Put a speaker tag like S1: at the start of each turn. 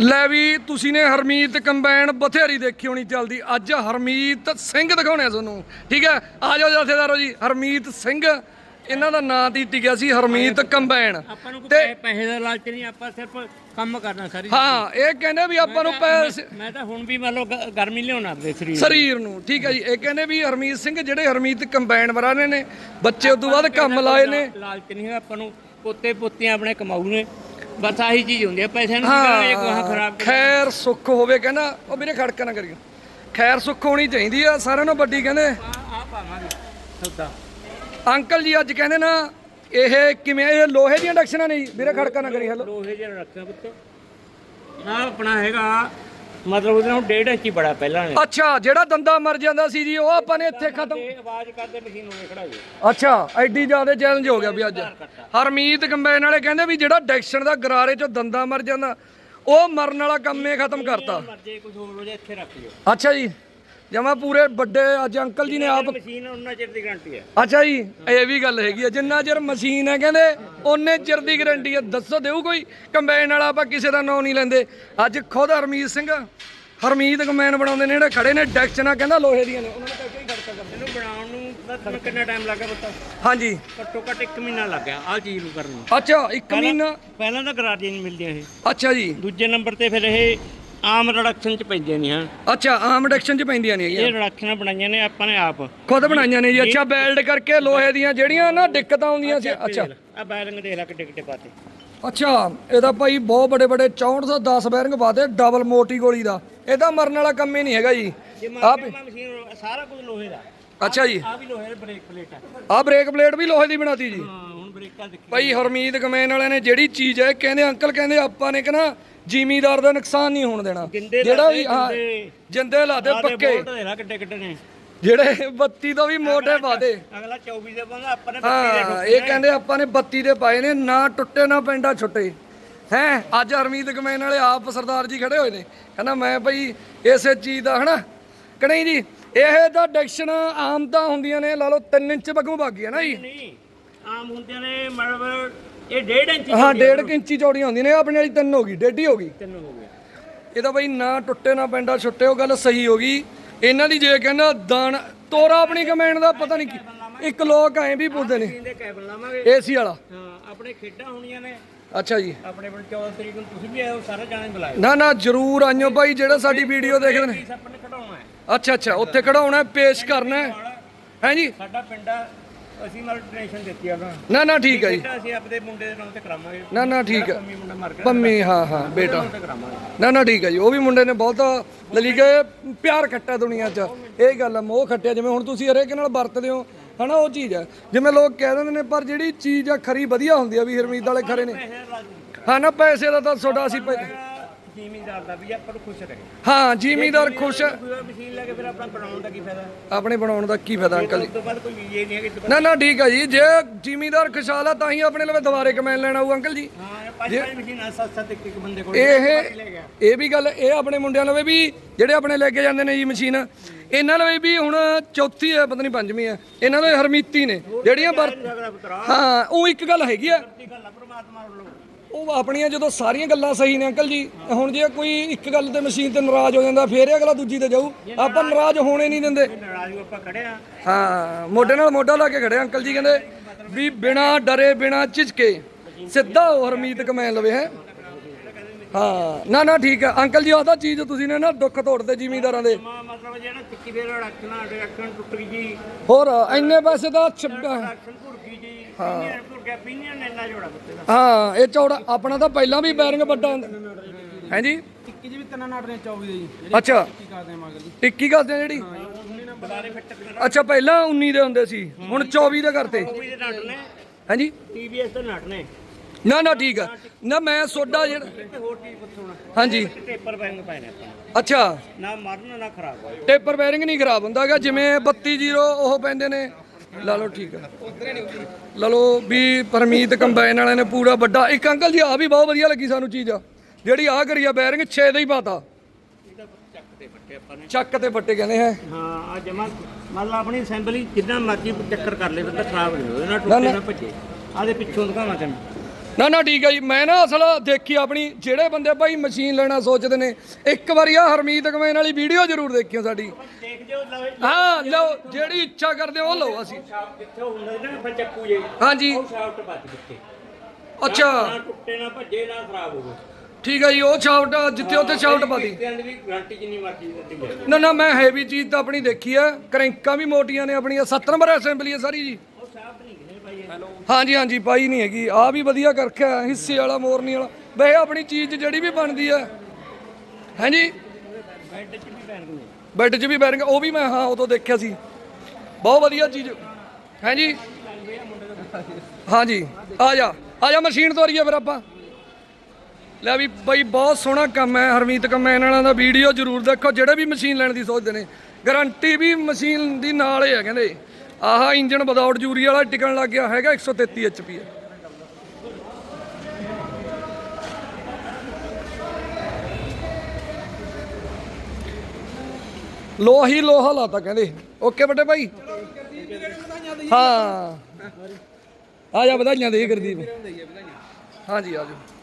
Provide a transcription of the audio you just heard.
S1: ਲੈ ਵੀ ਤੁਸੀਂ ਨੇ ਹਰਮੀਤ ਕੰਬਾਈਨ ਬਥੇਰੀ ਦੇਖੀ ਹੋਣੀ ਚੱਲਦੀ। ਅੱਜ ਹਰਮੀਤ ਸਿੰਘ ਦਿਖਾਉਣੇ ਆ ਤੁਹਾਨੂੰ। ਠੀਕ ਹੈ? ਆ ਜਾਓ ਜਥੇਦਾਰੋ ਜੀ ਹਰਮੀਤ ਸਿੰਘ। ਇਹਨਾਂ ਦਾ ਨਾਂ ਦੀ ਟਿਕਿਆ ਸੀ ਹਰਮੀਤ ਕੰਬਾਈਨ।
S2: ਆਪਾਂ ਨੂੰ ਕੋਈ
S1: ਤੇ
S2: ਪੈਸੇ ਦਾ ਲਾਲਚ ਨਹੀਂ ਆਪਾਂ ਸਿਰਫ ਕੰਮ ਕਰਨਾ ਸਾਰੀ
S1: ਹਾਂ ਇਹ ਕਹਿੰਦੇ ਵੀ ਆਪਾਂ ਨੂੰ ਪੈਸੇ
S2: ਮੈਂ ਤਾਂ ਹੁਣ ਵੀ ਮੰਨ ਲਓ ਗ- ਗਰਮੀ ਲਿਆਉਣਾ ਆਪਣੇ ਸਰੀਰ ਨੂੰ।
S1: ਸਰੀਰ ਨੂੰ ਠੀਕ ਹੈ ਜੀ। ਇਹ ਕਹਿੰਦੇ ਵੀ ਹਰਮੀਤ ਸਿੰਘ ਜਿਹੜੇ ਹਰਮੀਤ ਕੰਬਾਈਨ ਬਰਾਨੇ ਨੇ ਬੱਚੇ ਉਦੋਂ ਬਾਅਦ ਕੰਮ ਲਾਏ ਨੇ।
S2: ਲਾਲਚ ਨਹੀਂ ਆਪਾਂ ਨੂੰ ਪੋਤੇ ਪੋਤੀਆਂ ਆਪਣੇ ਕਮਾਊ ਨੇ। ਬਸ ਆਹੀ ਚੀਜ਼ ਹੁੰਦੀ ਹੈ ਪੈਸੇ ਨੂੰ ਕਰਾਂਗੇ ਗੋਹਾ
S1: ਹਾਂ
S2: ਖਰਾਬ
S1: ਖੈਰ ਸੁੱਖ ਹੋਵੇ ਕਹਿੰਦਾ ਉਹ ਵੀਰੇ ਖੜਕਾ ਨਾ ਕਰਿਓ। ਖੈਰ ਸੁੱਖ ਹੋਣੀ ਚਾਹੀਦੀ ਆ ਸਾਰਿਆਂ ਨੂੰ ਵੱਡੀ ਕਹਿੰਦੇ।
S2: ਆ ਆ ਪਾਵਾਂਗੇ ਸੌਦਾ।
S1: ਅੰਕਲ ਜੀ ਅੱਜ ਕਹਿੰਦੇ ਨਾ ਇਹ ਕਿਵੇਂ ਇਹ ਲੋਹੇ ਦੀਆਂ ਡਕਸ਼ਨਾਂ ਨੇ ਜੀ। ਵੀਰੇ ਖੜਕਾ ਨਾ ਕਰੀ ਹੈਲੋ
S2: ਲੋਹੇ ਜਿਹੜਾ ਰੱਖਿਆ ਪੁੱਤ। ਆ ਆਪਣਾ ਹੈਗਾ ਮਤਲਬ ਉਹਦੇ ਨਾਲ ਡੇਢ ਇੰਚੀ ਬੜਾ ਪਹਿਲਾਂ ਨੇ
S1: ਅੱਛਾ ਜਿਹੜਾ ਦੰਦਾ ਮਰ ਜਾਂਦਾ ਸੀ ਜੀ ਉਹ ਆਪਾਂ ਨੇ ਇੱਥੇ ਖਤਮ
S2: ਇਹ ਆਵਾਜ਼ ਕਰਦੇ ਮਸ਼ੀਨ ਹੋਵੇ ਖੜਾ ਹੋ
S1: ਅੱਛਾ ਐਡੀ ਜ਼ਿਆਦਾ ਚੈਲੰਜ ਹੋ ਗਿਆ ਵੀ ਅੱਜ। ਹਰਮੀਤ ਕੰਬਾਈਨ ਵਾਲੇ ਕਹਿੰਦੇ ਵੀ ਜਿਹੜਾ ਡੈਕਸ਼ਨ ਦਾ ਗਰਾਰੇ ਚੋਂ ਦੰਦਾ ਮਰ ਜਾਂਦਾ ਉਹ ਮਰਨ ਵਾਲਾ ਕੰਮ ਇਹ ਖਤਮ ਕਰਤਾ।
S2: ਮਰਜੇ ਕੁਝ ਹੋਰ ਹੋ ਜਾਏ ਇੱਥੇ ਰੱਖ ਲਿਓ।
S1: ਅੱਛਾ ਜੀ। ਜਮਾ ਪੂਰੇ ਵੱਡੇ ਅੱਜ ਅੰਕਲ ਜੀ ਨੇ ਆਪ
S2: ਮਸ਼ੀਨ ਉਹਨਾਂ ਚਿਰ ਦੀ ਗਾਰੰਟੀ ਹੈ।
S1: ਅੱਛਾ ਜੀ ਇਹ ਵੀ ਗੱਲ ਹੈਗੀ ਆ ਜਿੰਨਾ ਚਿਰ ਮਸ਼ੀਨ ਹੈ ਕਹਿੰਦੇ ਉਹਨੇ ਚਿਰ ਦੀ ਗਾਰੰਟੀ ਹੈ ਦੱਸੋ ਦੇਊ ਕੋਈ ਕੰਬਾਈਨ ਵਾਲਾ ਆਪਾਂ ਕਿਸੇ ਦਾ ਨਾਂ ਨਹੀਂ ਲੈਂਦੇ। ਅੱਜ ਖੁਦ ਹਰਮੀਤ ਸਿੰਘ ਹਰਮੀਤ ਕੰਬਾਈਨ ਬਣਾਉਂਦੇ ਨੇ ਜਿਹੜੇ ਖੜੇ ਨੇ ਡੈਕਸ਼ਨਾਂ ਕਹਿੰਦਾ ਲੋਹੇ ਦੀਆਂ ਨੇ ਉਹਨਾਂ ਨੇ ਕਹਿ ਕੇ ਹੀ ਖੜਕਾ ਕਰਦੇ
S2: ਇਹਨੂੰ ਬਣਾਉਣ ਨੂੰ ਤਾਂ ਤੁਹਾਨੂੰ ਕਿੰਨਾ ਟਾਈਮ ਲੱਗਾ ਪੁੱਤ?
S1: ਹਾਂਜੀ।
S2: ਘੱਟੋ ਘੱਟ 1 ਮਹੀਨਾ ਲੱਗ ਗਿਆ ਆਹ ਚੀਜ਼ ਨੂੰ ਕਰਨ ਨੂੰ।
S1: ਅੱਛਾ ਇੱਕ ਮਹੀਨਾ?
S2: ਪਹਿਲਾਂ ਤਾਂ ਗਰਾਰੀਆਂ ਨਹੀਂ ਮਿਲਦੀਆਂ ਇਹ।
S1: ਅੱਛਾ ਜੀ।
S2: ਦੂਜੇ ਨੰਬਰ ਤੇ ਫਿਰ ਇਹ ਆਮ ਰਿਡਕਸ਼ਨ ਚ ਪੈਂਦੀਆਂ ਨਹੀਂ ਹਾਂ।
S1: ਅੱਛਾ ਆਮ ਡੈਕਸ਼ਨ ਚ ਪੈਂਦੀਆਂ ਨੇ ਹੈਗੀਆਂ।
S2: ਇਹ ਰਿਡਕਸ਼ਨਾਂ ਬਣਾਈਆਂ ਨੇ ਆਪਾਂ ਨੇ ਆਪ।
S1: ਖੁਦ ਬਣਾਈਆਂ ਨੇ ਜੀ। ਅੱਛਾ ਬੈਲਡ ਕਰਕੇ ਲੋਹੇ ਦੀਆਂ ਜਿਹੜੀਆਂ ਨਾ ਦਿੱਕਤਾਂ ਆਉਂਦੀਆਂ ਸੀ। ਅੱਛਾ
S2: ਆ ਬੈਰਿੰਗ ਦੇਖ ਲੈ ਕਿੱਡੇ ਕਿੱਡੇ ਪਾਤੇ।
S1: ਅੱਛਾ ਇਹਦਾ ਭਾਈ ਬਹੁਤ ਬੜੇ ਬੜੇ 64 ਤੋਂ 10 ਬੈਰਿੰਗ ਪਾਦੇ ਡਬਲ ਮੋਟੀ ਗੋਲੀ ਦਾ। ਇਹਦਾ ਮਰਨ ਵਾਲਾ ਕੰਮ ਹੀ ਨਹੀਂ ਹੈਗਾ ਜੀ।
S2: ਜੇ
S1: ਆਪ
S2: ਮਾਰਕੀਟ ਮਸ਼ੀਨ ਸਾਰਾ ਕੁਝ ਲੋਹੇ ਦਾ।
S1: ਅੱਛਾ ਜੀ।
S2: ਆ ਵੀ ਲੋਹੇ ਦੀ ਬ੍ਰੇਕ ਪਲੇਟ ਹੈ
S1: ਆਹ ਬ੍ਰੇਕ ਪਲੇਟ ਵੀ ਲੋਹੇ ਦੀ ਬਣਾਤੀ ਜੀ।
S2: ਹਾਂ ਹੁਣ ਬ੍ਰੇਕਾਂ ਦੇਖੀ।
S1: ਭਾਈ ਹਰਮੀਤ ਕਮੈਨ ਵਾਲਿਆਂ ਨੇ ਜਿਹੜੀ ਚੀਜ਼ ਹੈ ਕਹਿੰਦੇ ਅੰਕਲ ਕਹਿੰਦੇ ਆਪਾਂ ਨੇ ਕਹਣਾ ਜ਼ਿਮੀਦਾਰ ਦਾ ਨੁਕਸਾਨ ਨਹੀਂ ਹੋਣ ਦੇਣਾ।
S2: ਜਿੰਦੇ
S1: ਜਿਹੜਾ ਵੀ ਹਾਂ
S2: ਜਿੰਦੇ।
S1: ਲਾਦੇ ਪੱਕੇ।
S2: ਕਿੱਡੇ ਕਿੱਡੇ ਨੇ।
S1: ਜਿਹੜੇ ਬੱਤੀ ਤੋਂ ਵੀ ਮੋਟੇ ਪਾਦੇ
S2: ਅਗਲਾ 24 ਦੇ ਬੰਦਾ ਆਪਾਂ ਨੇ 25 ਦੇ
S1: ਹਾਂ ਇਹ ਕਹਿੰਦੇ ਆਪਾਂ ਨੇ ਬੱਤੀ ਦੇ ਪਾਏ ਨੇ ਨਾ ਟੁੱਟੇ ਨਾ ਪੈਂਡਾ ਛੁੱਟੇ। ਹੈ ਅੱਜ ਹਰਮੀਤ ਕਮੈਨ ਵਾਲੇ ਆਪ ਸਰਦਾਰ ਜੀ ਖੜੇ ਹੋਏ ਨੇ। ਕਹਿੰਦਾ ਮੈਂ ਭਾਈ ਇਸੇ ਚੀਜ਼ ਦਾ ਹਨਾ? ਕਿ ਨਹੀਂ ਜੀ ਇਹ ਤਾਂ ਡੈਕਸ਼ਨ ਆਮ ਤਾਂ ਹੁੰਦੀਆਂ ਨੇ ਲਾ ਲਓ 3 ਇੰਚ ਬਗੂ ਬਾਗੀ ਹੈ ਨਾ ਜੀ।
S2: ਨਹੀਂ ਆਮ ਹੁੰਦੇ ਨੇ ਮਤਲਬ ਇਹ 1.5 ਇੰਚ
S1: ਹਾਂ 1.5 ਇੰਚੀ ਚੌੜੀਆਂ ਹੁੰਦੀਆਂ ਨੇ ਇਹ ਆਪਣੇ ਵਾਲੀ 3 ਹੋ ਗਈ ਡੇਢੀ ਹੋ ਗਈ।
S2: ਤਿੰਨ ਹੋ ਗਏ
S1: ਇਹਦਾ ਬਈ ਨਾ ਟੁੱਟੇ ਨਾ ਪੈਂਡਾ ਛੁੱਟੇ ਉਹ ਗੱਲ ਸਹੀ ਹੋ ਗਈ। ਇਹਨਾਂ ਦੀ ਜੇ ਕਹਿੰਦਾ ਦਾਣ ਤੋਰਾ ਆਪਣੀ ਕਮੈਂਡ ਦਾ ਪਤਾ ਨਹੀਂ ਕੀ। ਇੱਕ ਲੋਕ ਐਂ ਵੀ ਪੁੱਛਦੇ ਨੇ।
S2: ਇਹਦੇ ਕੈਬਨ ਲਾਵਾਂਗੇ।
S1: ਏਸੀ ਵਾਲਾ।
S2: ਹਾਂ ਆਪਣੇ ਖੇਡਾਂ ਹੋਣੀਆਂ ਨੇ।
S1: ਅੱਛਾ ਜੀ।
S2: ਆਪਣੇ ਕੋਲ 14 ਤਰੀਕ ਨੂੰ ਤੁਸੀਂ ਵੀ ਆਇਓ ਸਾਰੇ ਜਾਣੇ ਬੁਲਾਇਓ।
S1: ਨਾ ਨਾ ਜਰੂਰ ਆਇਓ ਭਾਈ ਜਿਹੜੇ ਸਾਡੀ ਵੀਡੀਓ ਦੇਖਦੇ ਨੇ। ਅੱਛਾ ਅੱਛਾ ਉੱਥੇ ਖੜਾਉਣਾ ਪੇਸ਼ ਕਰਨਾ ਹੈ। ਹੈ ਜੀ?
S2: ਸਾਡਾ ਪਿੰਡ ਅਸੀਂ ਨਾਲ ਡੋਨੇਸ਼ਨ ਦਿੱਤੀ ਆ ਉਹਨਾਂ ਨੂੰ।
S1: ਨਾ ਨਾ ਠੀਕ ਹੈ ਜੀ।
S2: ਅਸੀਂ ਆਪਣੇ ਮੁੰਡੇ ਦੇ ਨਾਮ ਤੇ ਕਰਾਵਾਂਗੇ।
S1: ਨਾ ਨਾ ਠੀਕ ਹੈ
S2: ਪੰਮੀ ਮੁੰਡਾ ਮਰ ਗਿਆ
S1: ਪੰਮੀ ਹਾਂ ਹਾਂ ਬੇਟਾ।
S2: ਤੇ ਕਰਾਵਾਂਗੇ।
S1: ਨਾ ਨਾ ਠੀਕ ਹੈ ਜੀ। ਉਹ ਵੀ ਮੁੰਡੇ ਨੇ ਬਹੁਤ ਲਲੀ ਗਏ ਪਿਆਰ ਖੱਟਾ ਦੁਨੀਆ 'ਚ। ਇਹ ਗੱਲ ਹੈ ਮੋਹ ਖੱਟਿਆ। ਜਿਵੇਂ ਹੁਣ ਤੁਸੀਂ ਹਰੇਕ ਨਾਲ ਵਰਤਦੇ ਹੋ ਹਨਾ ਉਹ ਚੀਜ਼ ਹੈ ਜਿਵੇਂ ਲੋਕ ਕਹਿ ਦਿੰਦੇ ਨੇ ਪਰ ਜਿਹੜੀ ਚੀਜ਼ ਆ ਖਰੀ ਵਧੀਆ ਹੁੰਦੀ ਆ ਵੀ ਹਰਮੀਤ ਵਾਲੇ ਖਰੇ ਨੇ।
S2: ਰਾਜੂ
S1: ਹਾਂ ਨਾ ਪੈਸੇ ਦਾ ਤਾਂ ਤੁਹਾਡਾ ਅਸੀਂ ਪੈ-
S2: ਜ਼ਿਮੀਦਾਰ ਦਾ ਵੀ ਆਪਾਂ ਨੂੰ ਖੁਸ਼ ਰਹੇ।
S1: ਹਾਂ ਜ਼ਿਮੀਦਾਰ ਖੁਸ਼
S2: ਮਸ਼ੀਨ ਲੈ ਕੇ ਫਿਰ ਆਪਣਾ ਬਣਾਉਣ ਦਾ ਕੀ ਫਾਇਦਾ?
S1: ਆਪਣੇ ਬਣਾਉਣ ਦਾ ਕੀ ਫਾਇਦਾ ਅੰਕਲ ਜੀ?
S2: ਉਸ ਤੋਂ ਬਾਅਦ ਕੋਈ ਇਹ ਨਹੀਂ ਹੈ ਕਿ ਦੁਬਾਰਾ-
S1: ਨਾ ਨਾ ਠੀਕ ਹੈ ਜੀ। ਜੇ ਜ਼ਿਮੀਦਾਰ ਖੁਸ਼ਹਾਲ ਆ ਤਾਂ ਹੀ ਆਪਣੇ ਲਵੇ ਦੁਬਾਰੇ ਕਮੈਨ ਲੈਣਾ ਆਊ ਅੰਕਲ ਜੀ।
S2: ਹਾਂ ਪੰਜ ਪੰਜ ਮਸ਼ੀਨਾਂ ਸੱਤ ਸੱਤ ਇੱਕ ਇੱਕ ਬੰਦੇ ਕੋਲ
S1: ਇਹ ਇਹ ਵੀ ਗੱਲ ਇਹ ਆਪਣੇ ਮੁੰਡਿਆਂ ਲਵੇ ਵੀ ਜਿਹੜੇ ਆਪਣੇ ਲੈ ਕੇ ਜਾਂਦੇ ਨੇ ਜੀ ਮਸ਼ੀਨ। ਇਹਨਾਂ ਲਵੇ ਵੀ ਹੁਣ ਚੌਥੀ ਹੈ, ਪਤਾ ਨਹੀਂ ਪੰਜਵੀਂ ਹੈ। ਇਹਨਾਂ ਦੇ ਹਰਮੀਤੀ ਨੇ, ਜਿਹੜੀਆਂ ਵਰ ਹਾਂ, ਉਹ ਇੱਕ ਗੱਲ ਹੈਗੀ ਆ। ਉਹ ਆਪਣੀਆਂ ਜਦੋਂ ਸਾਰੀਆਂ ਗੱਲਾਂ ਸਹੀ ਨੇ ਅੰਕਲ ਜੀ, ਹੁਣ ਜੇ ਕੋਈ ਇੱਕ ਗੱਲ ਤੇ ਮਸ਼ੀਨ ਤੇ ਨਾਰਾਜ਼ ਹੋ ਜਾਂਦਾ, ਫੇਰ ਇਹ ਅਗਲਾ ਦੂਜੀ ਤੇ ਜਾਊ। ਆਪਾਂ ਨਾਰਾਜ਼ ਹੋਣੇ ਨਹੀਂ ਦਿੰਦੇ।
S2: ਹਾਂ,
S1: ਮੋਢੇ ਨਾਲ ਮੋਢਾ ਲਾ ਕੇ ਖੜੇ ਅੰਕਲ ਜੀ, ਕਹਿੰਦੇ ਵੀ ਬਿਨਾ ਡਰੇ, ਬਿਨਾ ਝਿਜਕੇ ਸਿੱਧਾ ਉਹ ਹਰਮੀਤ ਕਮੈਨ ਲਵੇ, ਹੈ। ਹਾਂ, ਨਾ ਨਾ, ਠੀਕ ਹੈ ਅੰਕਲ ਜੀ ਆਦਾ ਚੀਜ਼ ਤੁਸੀਂ ਨੇ ਨਾ ਦੁੱਖ ਤੋੜਦੇ ਜ਼ਿਮੀਂਦਾਰਾਂ ਦੇ।
S2: ਮਾ ਮਤਲਬ ਜਿਹੜਾ ਟਿੱਕੀ ਫੇਰ ਰੱਖਣਾ ਰੱਖਣ ਟੁੱਟ ਗਈ ਜੀ।
S1: ਹੋਰ ਇੰਨੇ ਪੈਸੇ ਦਾ ਛੱਡ-
S2: ਰੱਖਣ ਭੁਰ ਗਈ ਜੀ। ਪੀਨੀਅਰ ਭੁਰ ਗਿਆ ਪੀਨੀਅਰ ਇੰਨਾ ਜੋੜਾ ਬੱਤੇ ਦਾ
S1: ਹਾਂ ਇਹ ਚੌੜਾ ਆਪਣਾ ਤਾਂ ਪਹਿਲਾਂ ਵੀ ਬੈਰਿੰਗ ਵੱਡਾ ਹੁੰਦਾ। ਹੈ ਜੀ?
S3: ਟਿੱਕੀ ਜੀ ਵੀ ਤਿੰਨ ਨਾਟ ਨੇ 24 ਦੇ ਜੀ
S1: ਅੱਛਾ।
S3: ਕੀ ਕਰਦੇ ਆ ਮਗਰ ਜੀ।
S1: ਟਿੱਕੀ ਕਰਦੇ ਆ ਜਿਹੜੀ? ਅੱਛਾ ਪਹਿਲਾਂ 19 ਦੇ ਹੁੰਦੇ ਸੀ ਹੁਣ 24 ਦੇ ਕਰਤੇ।
S2: ਕੋਈ ਦੇ ਨਟ ਨੇ।
S1: ਹਾਂਜੀ
S2: ਟੀਵੀਐਸ ਦੇ ਨਟ ਨੇ।
S1: ਨਾ ਨਾ ਠੀਕ ਆ। ਨਾ ਮੈਂ ਸੋਡਾ ਜਿਹੜਾ
S2: ਤੇ ਹੋਰ ਚੀਜ਼ ਪੁੱਛਣਾ
S1: ਹਾਂਜੀ।
S2: ਟੇਪਰ ਬੈਂਗ ਪਾਏ ਨੇ। ਆਪਾਂ
S1: ਅੱਛਾ।
S2: ਨਾ ਮਰਨ ਨਾ ਖਰਾਬ। ਹੋਏ
S1: ਟੇਪਰ ਬੈਰਿੰਗ ਨਹੀਂ ਖਰਾਬ ਹੁੰਦਾਗਾ ਜਿਵੇਂ 32 ਉਹ ਪੈਂਦੇ ਨੇ। ਲਾ ਲਓ ਠੀਕ ਆ। ਲਾ ਲਓ ਵੀ ਪਰਮੀਤ ਕੰਬਾਈਨ ਵਾਲਿਆਂ ਨੇ ਪੂਰਾ ਵੱਡਾ ਇੱਕ ਅੰਕਲ ਜੀ ਆ ਵੀ ਬਹੁਤ ਵਧੀਆ ਲੱਗੀ ਸਾਨੂੰ ਚੀਜ਼। ਆ ਜਿਹੜੀ ਆ ਕਰੀ ਆ ਬੈਰਿੰਗ 6 ਦਾ ਹੀ ਪਾਤਾ।
S2: ਚੱਕ ਤੇ ਫੱਟੇ
S1: ਤੇ ਕਹਿੰਦੇ ਹੈ।
S2: ਹਾਂ ਆ ਜਮਾ ਮੰਨ ਲਾ ਆਪਣੀ ਅਸੈਂਬਲੀ ਜਿੰਨਾ ਮਰਜ਼ੀ ਚੱਕਰ ਕਰ ਲੇ ਬੰਦਾ ਖਰਾਬ ਨਹੀਂ ਹੋਵੇ ਨਾ ਟੁੱਟੇ ਨਾ। ਭੱਜੇ। ਆਦੇ ਪਿੱਛੋਂ ਦਿਖਾਵਾਂ ਤੈਨੂੰ।
S1: ਨਾ ਨਾ, ਠੀਕ ਹੈ ਜੀ। ਮੈਂ ਨਾ ਅਸਲ ਦੇਖੀ ਆਪਣੀ, ਜਿਹੜੇ ਬੰਦੇ ਭਾਈ ਮਸ਼ੀਨ ਲੈਣਾ ਸੋਚਦੇ ਨੇ, ਇੱਕ ਵਾਰੀ ਆ ਹਰਮੀਤ ਕਮੈਨ ਵਾਲੀ ਵੀਡੀਓ ਜ਼ਰੂਰ ਦੇਖਿਓ ਸਾਡੀ। ਹਾਂ, ਲਓ, ਜਿਹੜੀ ਇੱਛਾ ਕਰਦੇ ਉਹ ਲਓ ਅਸੀਂ।
S2: ਸ਼ਾਫਟ ਕਿੱਥੇ ਹੁੰਦਾ ਫਿਰ ਚੱਕੂ ਜੇ
S1: ਹਾਂਜੀ।
S2: ਉਹ ਸ਼ਾਫਟ ਬਚ ਕਿੱਥੇ
S1: ਅੱਛਾ।
S2: ਨਾ ਟੁੱਟੇ ਨਾ ਭੱਜੇ ਨਾ ਖਰਾਬ ਹੋਵੇ
S1: ਠੀਕ ਹੈ ਜੀ, ਉਹ ਸ਼ਾਫਟ ਜਿੱਥੇ ਉੱਥੇ ਸ਼ਾਫਟ ਪਾਦੀ
S2: ਗਾਰੰਟੀ ਜਿੰਨੀ ਮਰਜ਼ੀ
S1: ਨਾ ਨਾ, ਮੈਂ ਹੈਵੀ ਚੀਜ਼ ਤਾਂ ਆਪਣੀ ਦੇਖੀ ਆ। ਕਰੈਂਕਾਂ ਵੀ ਮੋਟੀਆਂ ਨੇ ਆਪਣੀਆਂ 7 ਨੰਬਰ ਅਸੈਂਬਲੀ ਹੈ ਸਾਰੀ ਜੀ
S2: ਉਹ ਸ਼ਾਫਟ ਨਹੀਂ ਕਿਸੇ ਭਾਈ ਹੈਲੋ
S1: ਹਾਂਜੀ ਹਾਂਜੀ, ਪਾਈ ਨਹੀਂ ਹੈਗੀ। ਆ ਵੀ ਵਧੀਆ ਕਰਖਿਆ ਹਿੱਸੇ ਵਾਲਾ, ਮੋਰਨੀ ਵਾਲਾ। ਵੈਸੇ ਆਪਣੀ ਚੀਜ਼ ਜਿਹੜੀ ਵੀ ਬਣਦੀ ਆ ਹਾਂਜੀ?
S2: ਬੈੱਡ 'ਚ ਵੀ ਪੈਣ ਗਏ
S1: ਬੈੱਡ 'ਚ ਵੀ ਬੈਰਿੰਗ ਉਹ ਵੀ ਮੈਂ, ਹਾਂ ਉਦੋਂ ਦੇਖਿਆ ਸੀ। ਬਹੁਤ ਵਧੀਆ ਚੀਜ਼। ਹਾਂਜੀ? ਹਾਂਜੀ। ਆ ਜਾ ਆ ਜਾ, ਮਸ਼ੀਨ ਤੋਰੀਏ ਫਿਰ ਆਪਾਂ। ਲੈ ਵੀ ਬਈ, ਬਹੁਤ ਸੋਹਣਾ ਕੰਮ ਹੈ, ਹਰਮੀਤ ਕੰਮੈਨ ਵਾਲਿਆਂ ਦਾ ਵੀਡੀਓ ਜ਼ਰੂਰ ਦੇਖੋ। ਜਿਹੜੇ ਵੀ ਮਸ਼ੀਨ ਲੈਣ ਦੀ ਸੋਚਦੇ ਨੇ, ਗਾਰੰਟੀ ਵੀ ਮਸ਼ੀਨ ਦੀ ਨਾਲ ਹੀ ਹੈ, ਕਹਿੰਦੇ। ਆਹ ਇੰਜਨ ਵਿਦਆਊਟ ਜੂਰੀ ਵਾਲਾ ਟਿਕਣ ਲੱਗ ਗਿਆ, ਹੈਗਾ 133 ਐਚਪੀ ਹੈ। ਲੋਹਾ ਹੀ ਲੋਹਾ ਲਾਤਾ ਕਹਿੰਦੇ। ਓਕੇ ਬਟੇ ਭਾਈ? ਹਾਂ। ਆ ਜਾ ਵਧਾਈਆਂ ਦੇ ਗੁਰਦੀਪ। ਹਾਂਜੀ, ਆ ਜਾਓ।